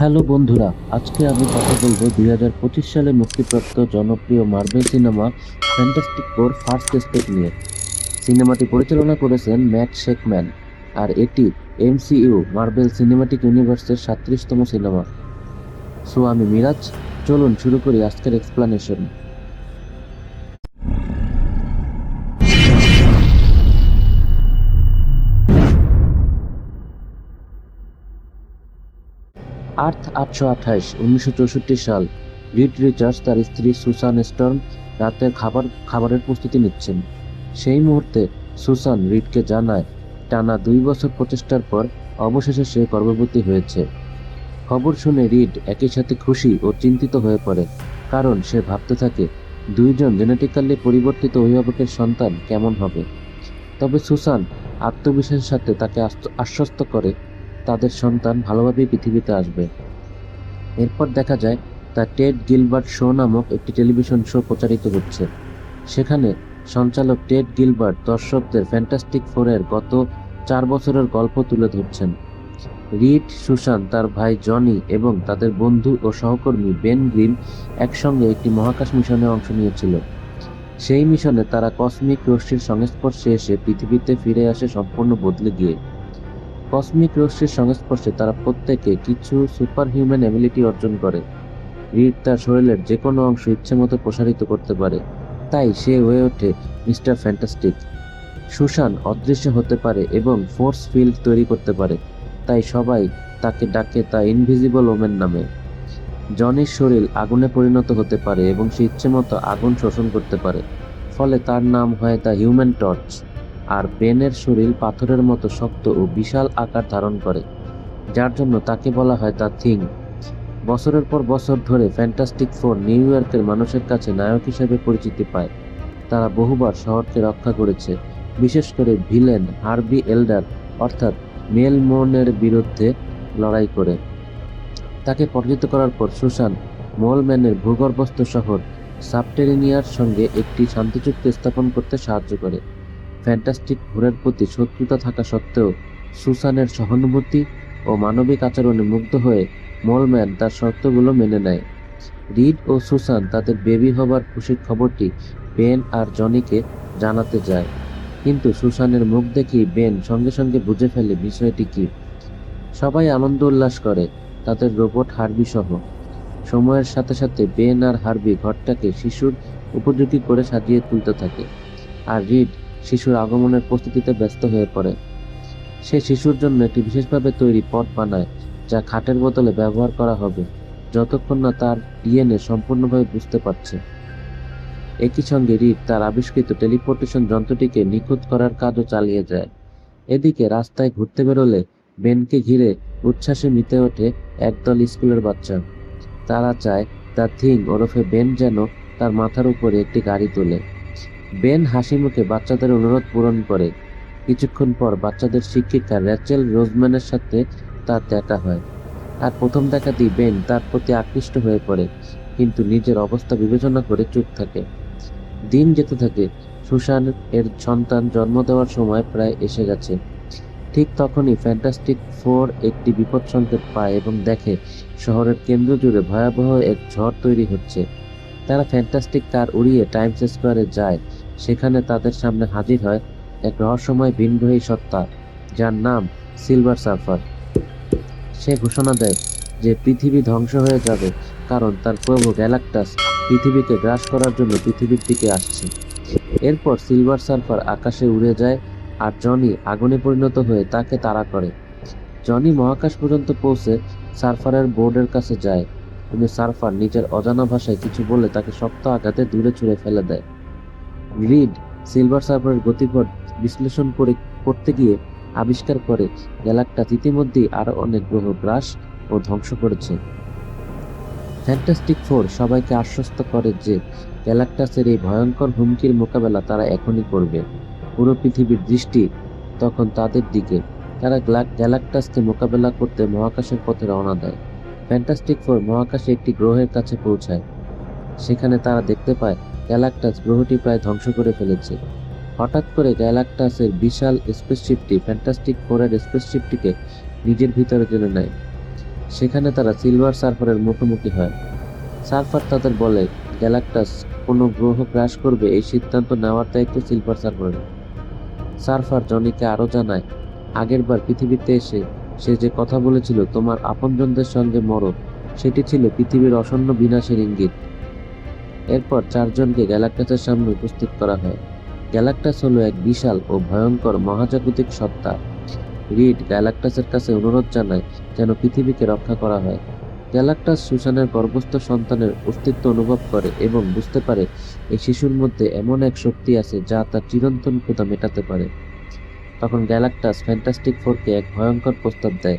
Hello বন্ধুরা, আজকে আমি কথা বলব দুই হাজার পঁচিশ সালে মুক্তিপ্রাপ্ত জনপ্রিয় Marvel cinema Fantastic Four First Step নিয়ে। সিনেমাটি পরিচালনা করেছেন ম্যাট শেকম্যান, আর এটি এমসিইউ মার্বেল সিনেমাটিক ইউনিভার্সের সাতত্রিশতম সিনেমা। সো আমি মিরাজ, চলুন শুরু করি আজকের এক্সপ্লানেশন আর্থ আটশো আঠাশ উনিশশো চৌষট্টি সাল রিড রিচার্ডস তার স্ত্রী সুসান স্টর্ম রাতের খাবার, খাবারের প্রস্তুতি নিচ্ছেন। সেই মুহূর্তে সুসান রিডকে জানায়, টানা দুই বছর প্রচেষ্টার পর অবশেষে সে গর্ভবতী হয়েছে। খবর শুনে রিড একই সাথে খুশি ও চিন্তিত হয়ে পড়ে, কারণ সে ভাবতে থাকে, দুইজন জেনেটিক্যালি পরিবর্তিত অভিভাবকের সন্তান কেমন হবে? তবে সুসান আত্মবিশ্বাসের সাথে তাকে আশ্বস্ত করে তাদের সন্তান ভালোভাবেই পৃথিবীতে আসবে। এরপর দেখা যায় দ্য টেড গিলবার্ট শো নামক একটি টেলিভিশন শো প্রচারিত হচ্ছে। সেখানে সঞ্চালক টেড গিলবার্ট দর্শকদের ফ্যান্টাস্টিক ফোরের গত চার বছরের গল্প তুলে ধরছেন। রিড সুশান তার ভাই জনি এবং তাদের বন্ধু ও সহকর্মী বেন গ্রিন একসঙ্গে একটি মহাকাশ মিশনে অংশ নিয়েছিল। সেই মিশনে তারা কসমিক রশ্মির সংস্পর্শে এসে পৃথিবীতে ফিরে আসে সম্পূর্ণ বদলে গিয়ে। কসমিক রশ্মির সংস্পর্শে তারা প্রত্যেকে কিছু সুপার হিউম্যান অ্যাবিলিটি অর্জন করে। রিড তার শরীরের যে কোনো অংশ ইচ্ছেমতো প্রসারিত করতে পারে। তাই সে হয়ে ওঠে মিস্টার ফ্যান্টাস্টিক। সুশান অদৃশ্য হতে পারে এবং ফোর্স ফিল্ড তৈরি করতে পারে। তাই সবাই তাকে ডাকে তা ইনভিজিবল ওমেন নামে। জনির শরীর আগুনে পরিণত হতে পারে এবং সে ইচ্ছেমতো আগুন শোষণ করতে পারে। ফলে তার নাম হয় দ্য হিউম্যান টর্চ। আর বেনের শরীর পাথরের মতো শক্ত ও বিশাল আকার ধারণ করে, যার জন্য তাকে বলা হয় দ্য থিং। বছরের পর বছর ধরে ফ্যান্টাস্টিক ফোর নিউ ইয়র্কের মানুষের কাছে নায়ক হিসেবে পরিচিতি পায়। তারা বহুবার শহরকে রক্ষা করেছে, বিশেষ করে ভিলেন হার্বি এল্ডার, অর্থাৎ মেল মোনের বিরুদ্ধে লড়াই করে। তাকে পরাজিত করার পর সুশান মোলম্যানের ভূগর্ভস্থ শহর সাবটেরিনিয়ার সঙ্গে একটি শান্তি চুক্তি স্থাপন করতে সাহায্য করে। ফ্যান্টাস্টিক ঘোরের প্রতি শত্রুতা থাকা সত্ত্বেও সুসানের সহানুভূতি ও মানবিক আচরণে মুগ্ধ হয়ে মলম্যান তার শর্তগুলো মেনে নেয়। রিড ও সুসান তাদের বেবি হবার খুশির খবরটি বেন আর জনিকে জানাতে যায়। কিন্তু সুসানের মুখ দেখেই বেন সঙ্গে সঙ্গে বুঝে ফেলে বিষয়টি কি। সবাই আনন্দ উল্লাস করে, তাদের রোবট হার্বি সহ সময়ের সাথে সাথে বেন আর হার্বি ঘরটাকে শিশুর উপযোগী করে সাজিয়ে তুলতে থাকে। আর রিড শিশুর আগমনের প্রস্তুতিতে ব্যস্ত হয়ে পড়ে। সে শিশুর জন্য একটি বিশেষভাবে তৈরি পট বানায়, যা খাটের বদলে ব্যবহার করা হবে, যতক্ষণ না তার ডিএনএ সম্পূর্ণভাবে বুঝতে পারছে। একই সঙ্গে রিড তার আবিষ্কৃত টেলিপোর্টেশন যন্ত্রটিকে নিখুঁত করার কাজও চালিয়ে যায়। এদিকে রাস্তায় ঘুরতে বেরোলে বেনকে ঘিরে উচ্ছ্বাসে মিতে ওঠে একদল স্কুলের বাচ্চা। তারা চায় দ্য থিং ওরফে বেন যেন তার মাথার উপরে একটি গাড়ি তোলে। বেন হাসি মুখে বাচ্চাদের অনুরোধ পূরণ করে। কিছুক্ষণ পর বাচ্চাদের শিক্ষিকা র্যাচেল রোজম্যানের সাথে তার দেখা হয়। আর প্রথম দেখাতেই বেন তার প্রতি আকৃষ্ট হয়ে পড়ে, কিন্তু নিজের অবস্থা বিবেচনা করে চুপ থাকে। দিন যেতে থাকে, সুশান এর সন্তান জন্ম দেওয়ার সময় প্রায় এসে গেছে। ঠিক তখনই ফ্যান্টাস্টিক ফোর একটি বিপদ সংকেত পায় এবং দেখে শহরের কেন্দ্র জুড়ে ভয়াবহ এক ঝড় তৈরি হচ্ছে। তারা ফ্যান্টাস্টিক কার উড়িয়ে টাইমস স্কোয়ারে যায়। সেখানে তাদের সামনে হাজির হয় এক রহস্যময় ভিনগ্রহী সত্তা, যার নাম সিলভার সার্ফার সে ঘোষণা দেয় যে পৃথিবী ধ্বংস হয়ে যাবে, কারণ তার প্রভু গ্যালাক্টাস পৃথিবীকে গ্রাস করার জন্য পৃথিবীর দিকে আসছে। এরপর সিলভার সার্ফার আকাশে উড়ে যায় আর জনি আগুনে পরিণত হয়ে তাকে তাড়া করে। জনি মহাকাশ পর্যন্ত পৌঁছে সার্ফারের বোর্ডের কাছে যায়। কিন্তু সার্ফার নিজের অজানা ভাষায় কিছু বলে তাকে শক্ত আঘাতে দূরে ছুঁড়ে ফেলে দেয়। রিড সিলভার সার্ফারের গতিপথ বিশ্লেষণ করে করতে গিয়ে আবিষ্কার করে গ্যালাক্টাস ইতিমধ্যেই আরও অনেক গ্রহ গ্রাস ও ধ্বংস করেছে। ফ্যান্টাস্টিক ফোর সবাইকে আশ্বস্ত করে যে গ্যালাক্টাসের এই ভয়ঙ্কর হুমকির মোকাবেলা তারা এখনই করবে। পুরো পৃথিবীর দৃষ্টি তখন তাদের দিকে। তারা গ্যালাক্টাসকে মোকাবেলা করতে মহাকাশের পথে রওনা দেয়। ফ্যান্টাস্টিক ফোর মহাকাশে একটি গ্রহের কাছে পৌঁছায়। সেখানে তারা দেখতে পায় গ্যালাক্টাস গ্রহটি প্রায় ধ্বংস করে ফেলেছে। হঠাৎ করে গ্যালাক্টাসের বিশাল স্পেসশিপটি ফ্যান্টাস্টিক ফোরের স্পেসশিপটিকে নিজের ভিতরে টেনে নেয়। সেখানে তারা সিলভার সার্ফারের মুখোমুখি হয়। সার্ফার তাদের বলে, গ্যালাক্টাস, কোনো গ্রহ ক্রাশ করবে এই সিদ্ধান্ত নেওয়ার দায়িত্ব সিলভার সার্ফারের সার্ফার জনিকে আরও জানায় আগেরবার পৃথিবীতে এসে সে যে কথা বলেছিল, তোমার আপনজনদের সঙ্গে মরো, সেটি ছিল পৃথিবীর অসন্ন বিনাশের ইঙ্গিত। এরপর চারজনকে গ্যালাক্টাসের সামনে উপস্থিত করা হয়। গ্যালাক্টাস হলো এক বিশাল ও ভয়ঙ্কর মহাজাগতিক সত্তা। রিড গ্যালাক্টাসের কাছে অনুরোধ জানায় যেন পৃথিবীকে রক্ষা করা হয়। গ্যালাক্টাস সুসানের গর্ভস্থ সন্তানের অস্তিত্ব অনুভব করে এবং বুঝতে পারে এই শিশুর মধ্যে এমন এক শক্তি আছে যা তার চিরন্তন ক্ষুধা মেটাতে পারে। তখন গ্যালাক্টাস ফ্যান্টাস্টিক ফোরকে এক ভয়ঙ্কর প্রস্তাব দেয়।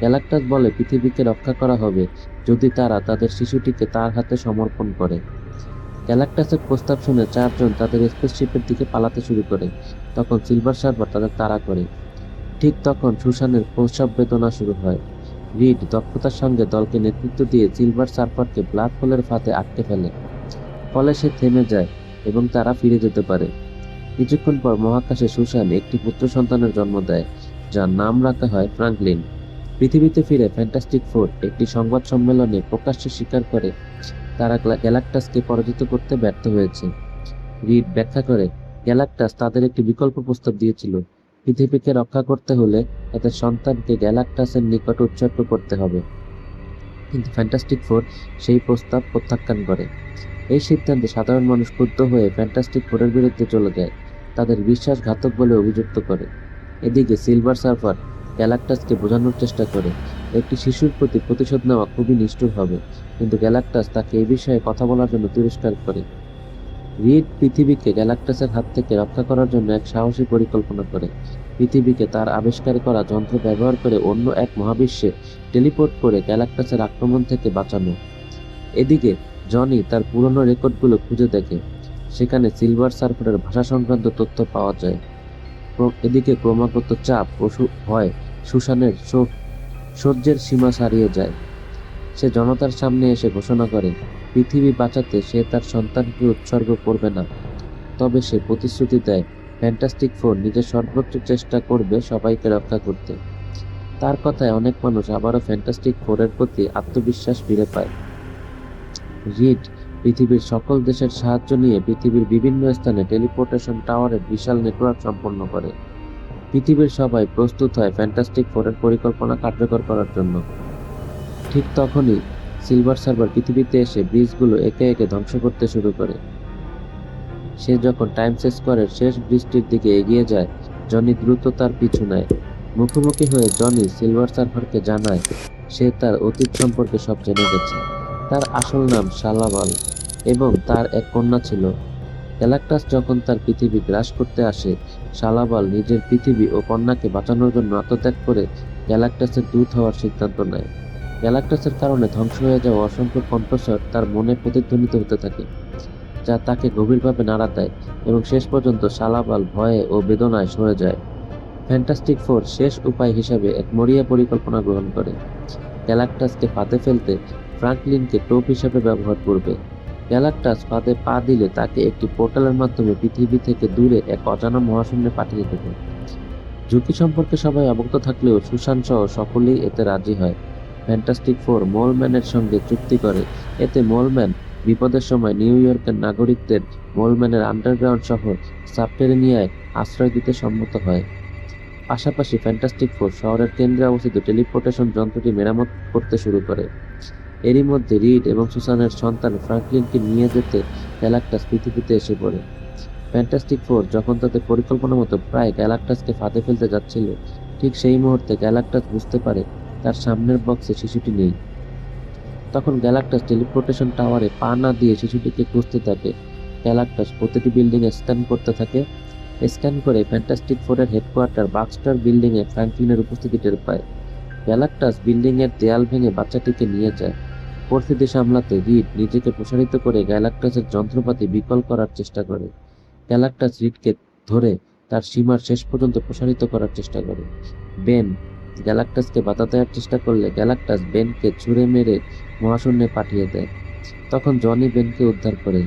গ্যালাক্টাস বলে, পৃথিবীকে রক্ষা করা হবে যদি তারা তাদের শিশুটিকে তার হাতে সমর্পণ করে। গ্যালাক্টাসের প্রস্তাব শুনে চারজন তাদের স্পেসশিপের দিকে পালাতে শুরু করে। তখন সিলভার সার্ভার তাদের তাড়া করে। ঠিক তখন সুসানের প্রস্রাব বেদনা শুরু হয়। রিড দক্ষতার সঙ্গে দলকে নেতৃত্ব দিয়ে সিলভার সার্ফারকে ব্ল্যাক হোলের ফাঁদে আটকে ফেলে। ফলে সে থেমে যায় এবং তারা ফিরে যেতে পারে। কিছুক্ষণ পর মহাকাশে সুসান একটি পুত্র সন্তানের জন্ম দেয়, যার নাম রাখা হয় ফ্রাঙ্কলিন। পৃথিবীতে ফিরে ফ্যান্টাস্টিক ফোর একটি সংবাদ সম্মেলনে প্রকাশ্যে স্বীকার করে তারা গ্যালাক্টাসকে পরাজিত করতে ব্যর্থ হয়েছে। রিড ব্যাখ্যা করে, গ্যালাক্টাস তাদের একটি বিকল্প প্রস্তাব দিয়েছিল, পৃথিবীকে রক্ষা করতে হলে তাদের সন্তানকে গ্যালাক্টাসের নিকট উৎসর্গ করতে হবে। কিন্তু ফ্যান্টাস্টিক ফোর সেই প্রস্তাব প্রত্যাখ্যান করে। এই সিদ্ধান্তে সাধারণ মানুষ ক্ষুব্ধ হয়ে ফ্যান্টাস্টিক ফোরের বিরুদ্ধে চলে যায়, তাদের বিশ্বাসঘাতক বলে অভিযুক্ত করে। এদিকে সিলভার সার্ফার গ্যালাক্টাসকে বোঝানোর চেষ্টা করে। একটি শিশুর প্রতি প্রতিশোধ নেওয়া খুবই নিষ্ঠুর হবে, কিন্তু গ্যালাক্টাস তাকে এই বিষয়ে কথা বলার জন্য তিরস্কার করে। রিড পৃথিবীকে গ্যালাক্টাসের হাত থেকে রক্ষা করার জন্য এক সাহসী পরিকল্পনা করে। পৃথিবীকে তার আবিষ্কার করা যন্ত্র ব্যবহার করে অন্য এক মহাবিশ্বে টেলিপোর্ট করে গ্যালাক্টাসের আক্রমণ থেকে বাঁচানো। এদিকে, জনি তার পুরনো রেকর্ডগুলো খুঁজে দেখে। সেখানে সিলভার সার্ফারের ভাষা সংক্রান্ত তথ্য পাওয়া যায়। এদিকে ক্রমাগত চাপ ও সু- সুসানের শোক সহ্যের সীমা ছাড়িয়ে যায়। সে জনতার সামনে এসে ঘোষণা করে, পৃথিবী বাঁচাতে সে তার সন্তানকে উৎসর্গ করবে না। তবে সে প্রতিশ্রুতি দেয় ফ্যান্টাস্টিক ফোর নিজের সর্বোচ্চ চেষ্টা করবে সবাইকে রক্ষা করতে। তার কথায় অনেক মানুষ আবারও ফ্যান্টাস্টিক ফোরের প্রতি আত্মবিশ্বাস ফিরে পায়। রিড, পৃথিবীর সকল দেশের সাহায্য নিয়ে পৃথিবীর বিভিন্ন স্থানে টেলিপোর্টেশন টাওয়ারের বিশাল নেটওয়ার্ক সম্পন্ন করে। পৃথিবীর সবাই প্রস্তুত হয় ফ্যান্টাস্টিক ফোরের পরিকল্পনা কার্যকর করার জন্য। ঠিক তখনই সিলভার সার্ভার পৃথিবীতে এসে ব্রিজগুলো একে একে ধ্বংস করতে শুরু করে। সে যখন টাইমস স্কোয়ারের শেষ ব্রিজটির দিকে এগিয়ে যায় জনি দ্রুত তার পিছু নেয়। মুখোমুখি হয়ে জনি সিলভার সার্ভারকে জানায়, সে তার অতীত সম্পর্কে সব জেনে গেছে। তার আসল নাম শালাবাল এবং তার এক কন্যা ছিল গ্যালাক্টাস যখন তার পৃথিবী গ্রাস করতে আসে, শালাবাল নিজের পৃথিবী ও কন্যাকে বাঁচানোর জন্য আত্মত্যাগ করে গ্যালাক্টাসের দূত হওয়ার সিদ্ধান্ত নেয়। গ্যালাক্টাসের কারণে ধ্বংস হয়ে যাওয়া অসংখ্য কণ্ঠস্বর তার মনে প্রতিধ্বনিত হতে থাকে, যা তাকে গভীরভাবে নাড়া দেয় এবং শেষ পর্যন্ত শালাবাল ভয়ে ও বেদনায় সরে যায়। ফ্যান্টাস্টিক ফোর শেষ উপায় হিসাবে এক মরিয়া পরিকল্পনা গ্রহণ করে। গ্যালাক্টাসকে ফাঁদে ফেলতে ফ্রাঙ্কলিনকে টোপ হিসাবে ব্যবহার করবে। গ্যালাক্টাস ফাঁদে পা দিলে তাকে একটি পোর্টালের মাধ্যমে পৃথিবী থেকে দূরে এক অজানা মহাশূন্যে পাঠিয়ে দেবে। ঝুঁকি সম্পর্কে সবাই অবগত থাকলেও সুশান সহ সকলেই এতে রাজি হয়। ফ্যান্টাস্টিক ফোর মোলম্যানের সঙ্গে চুক্তি করে। এতে মোলম্যান বিপদের সময় নিউ ইয়র্কের নাগরিকদের মোলম্যানের আন্ডারগ্রাউন্ড শহর সাবটেরেনিয়ায় আশ্রয় দিতে সম্মত হয়। পাশাপাশি ফ্যান্টাস্টিক ফোর শহরের কেন্দ্রে অবস্থিত টেলিপোর্টেশন যন্ত্রটি মেরামত করতে শুরু করে। এরই মধ্যে রিড এবং সুসানের সন্তান ফ্রাঙ্কলিনকে নিয়ে যেতে গ্যালাক্টাস পৃথিবীতে এসে পড়ে। ফ্যান্টাস্টিক ফোর যখন তাদের পরিকল্পনা মতো প্রায় গ্যালাক্টাসকে ফাঁদে ফেলতে যাচ্ছিল, ঠিক সেই মুহূর্তে গ্যালাক্টাস বুঝতে পারে তার সামনের বক্সে শিশুটি নেই। তখন গ্যালাক্টাস টেলিপোর্টেশন টাওয়ারে পা না দিয়ে শিশুটিকে খুঁজতে থাকে। গ্যালাক্টাস প্রতিটি বিল্ডিংয়ে স্ক্যান করতে থাকে। স্ক্যান করে ফ্যান্টাস্টিক ফোরের হেডকোয়ার্টার বাক্সটার বিল্ডিংয়ে ফ্র্যাঙ্কলিনের উপস্থিতি টের পায়। গ্যালাক্টাস বিল্ডিংয়ের দেয়াল ভেঙে বাচ্চাটিকে নিয়ে যায়। পরিস্থিতি সামলাতে রিড নিজেকে প্রসারিত করে গ্যালাক্টাসের যন্ত্রপাতি বিকল করার চেষ্টা করে। গ্যালাক্টাস রিডকে ধরে তার সীমার শেষ পর্যন্ত প্রসারিত করার চেষ্টা করে। বেন, গ্যালাক্টাসকে বাধা দেওয়ার চেষ্টা করলে গ্যালাক্টাস বেনকে ছুঁড়ে মেরে মহাশূন্যে পাঠিয়ে দেয়। তখন জনি বেনকে উদ্ধার করে।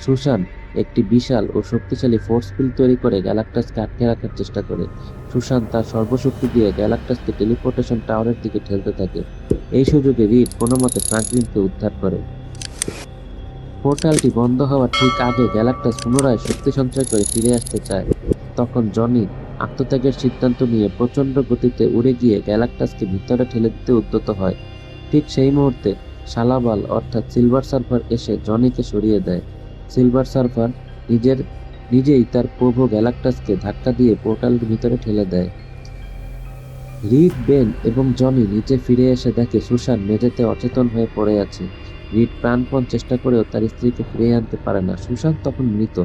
সুশান একটি বিশাল ও শক্তিশালী ফোর্স ফিল্ড তৈরি করে গ্যালাক্টাসকে আটকে রাখার চেষ্টা করে। সুশান্ত তার সর্বশক্তি দিয়ে গ্যালাক্টাসকে টেলিপোর্টেশন টাওয়ারের দিকে ঠেলতে থাকে। এই সুযোগে রিড কোনো মতে ফ্রাঙ্কলিনকে উদ্ধার করে। পোর্টালটি বন্ধ হওয়ার ঠিক আগে গ্যালাক্টাস পুনরায় শক্তি সঞ্চয় করে ফিরে আসতে চায়। তখন জনি আত্মত্যাগের সিদ্ধান্ত নিয়ে প্রচণ্ড গতিতে উড়ে গিয়ে গ্যালাক্টাসকে ভিতরে ঠেলে দিতে উদ্যত হয়। ঠিক সেই মুহূর্তে শালাবাল অর্থাৎ সিলভার সার্ভার এসে জনিকে সরিয়ে দেয়। সিলভার সার্ফার নিজের, নিজেই তার প্রভু গ্যালাক্টাসকে ধাক্কা দিয়ে পোর্টালের ভিতরে ঠেলে দেয়। রিড, বেন এবং জনি নিচে ফিরে এসে দেখে সুশান মেঝেতে অচেতন হয়ে পড়ে আছে। রিড প্রাণপণ চেষ্টা করেও তার স্ত্রীকে ফিরিয়ে আনতে পারে না। সুশান তখন মৃত।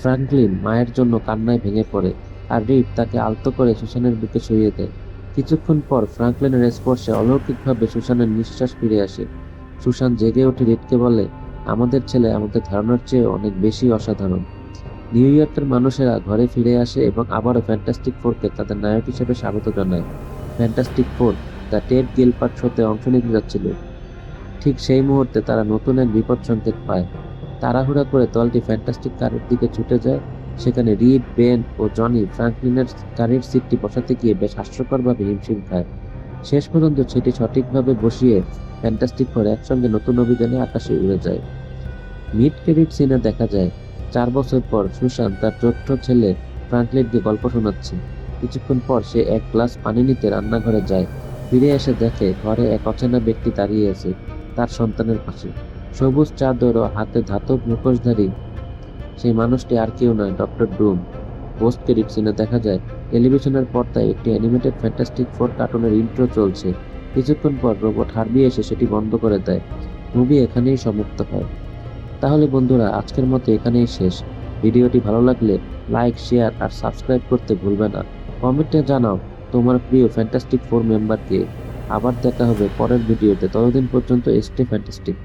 ফ্রাঙ্কলিন মায়ের জন্য কান্নায় ভেঙে পড়ে আর রিড তাকে আলতো করে সুশানের বুকে শুইয়ে দেয়। কিছুক্ষণ পর ফ্রাঙ্কলিনের স্পর্শে অলৌকিকভাবে সুশানের নিঃশ্বাস ফিরে আসে। সুশান জেগে উঠে রিডকে বলে আমাদের ছেলে আমাদের ধারণার চেয়ে অনেক বেশি অসাধারণ। নিউ ইয়র্কের মানুষেরা ঘরে ফিরে আসে এবং আবারও ফ্যান্টাস্টিক ফোরকে তাদের নায়ক হিসেবে স্বাগত জানায়। Fantastic Four the Ted Gilbert শোতে অংশ নিতে যাচ্ছিল। ঠিক সেই মুহূর্তে তারা নতুন এক বিপদ সংকেত পায়। তাড়াহুড়া করে দলটি ফ্যান্টাস্টিক কারের দিকে ছুটে যায়। সেখানে রিড, বেন ও জনি ফ্রাঙ্কলিনের গাড়ির সিটটি বসাতে গিয়ে বেশ হাস্যকরভাবে হিমশিম খায়। শেষ পর্যন্ত সেটি সঠিকভাবে বসিয়ে ফ্যান্টাস্টিক ফোর একসঙ্গে নতুন অভিযানে আকাশে উড়ে যায়। মিড ক্রেডিট সিনে দেখা যায়, চার বছর পর সুশান্ত তার ছোট্ট ছেলে ফ্রাঙ্কলিনকে গল্প শোনাচ্ছে। কিছুক্ষণ পর সে এক গ্লাস পানি নিতে রান্নাঘরে যায়। ফিরে এসে দেখে ঘরে এক অচেনা ব্যক্তি দাঁড়িয়ে আছে তার সন্তানের পাশে। সবুজ চাদর ও হাতে ধাতব মুখোশধারী। সেই মানুষটি আর কেউ নয়, ডক্টর ডুম। পোস্ট ক্রেডিট সিনে দেখা যায় টেলিভিশনের পর্দায় একটি অ্যানিমেটেড ফ্যান্টাস্টিক ফোর কার্টুনের ইন্ট্রো চলছে। কিছুক্ষণ পর রোবট হার্বি এসে সেটি বন্ধ করে দেয়। মুভি এখানেই সমাপ্ত হয়। তাহলে বন্ধুরা, আজকের মতো এখানেই শেষ। ভিডিওটি ভালো লাগলে লাইক শেয়ার আর সাবস্ক্রাইব করতে ভুলবে না। কমেন্টে জানাও তোমার প্রিয় ফ্যান্টাস্টিক ফোর মেম্বারকে আবার দেখা হবে পরের ভিডিওতে। ততদিন পর্যন্ত স্টে ফ্যান্টাস্টিক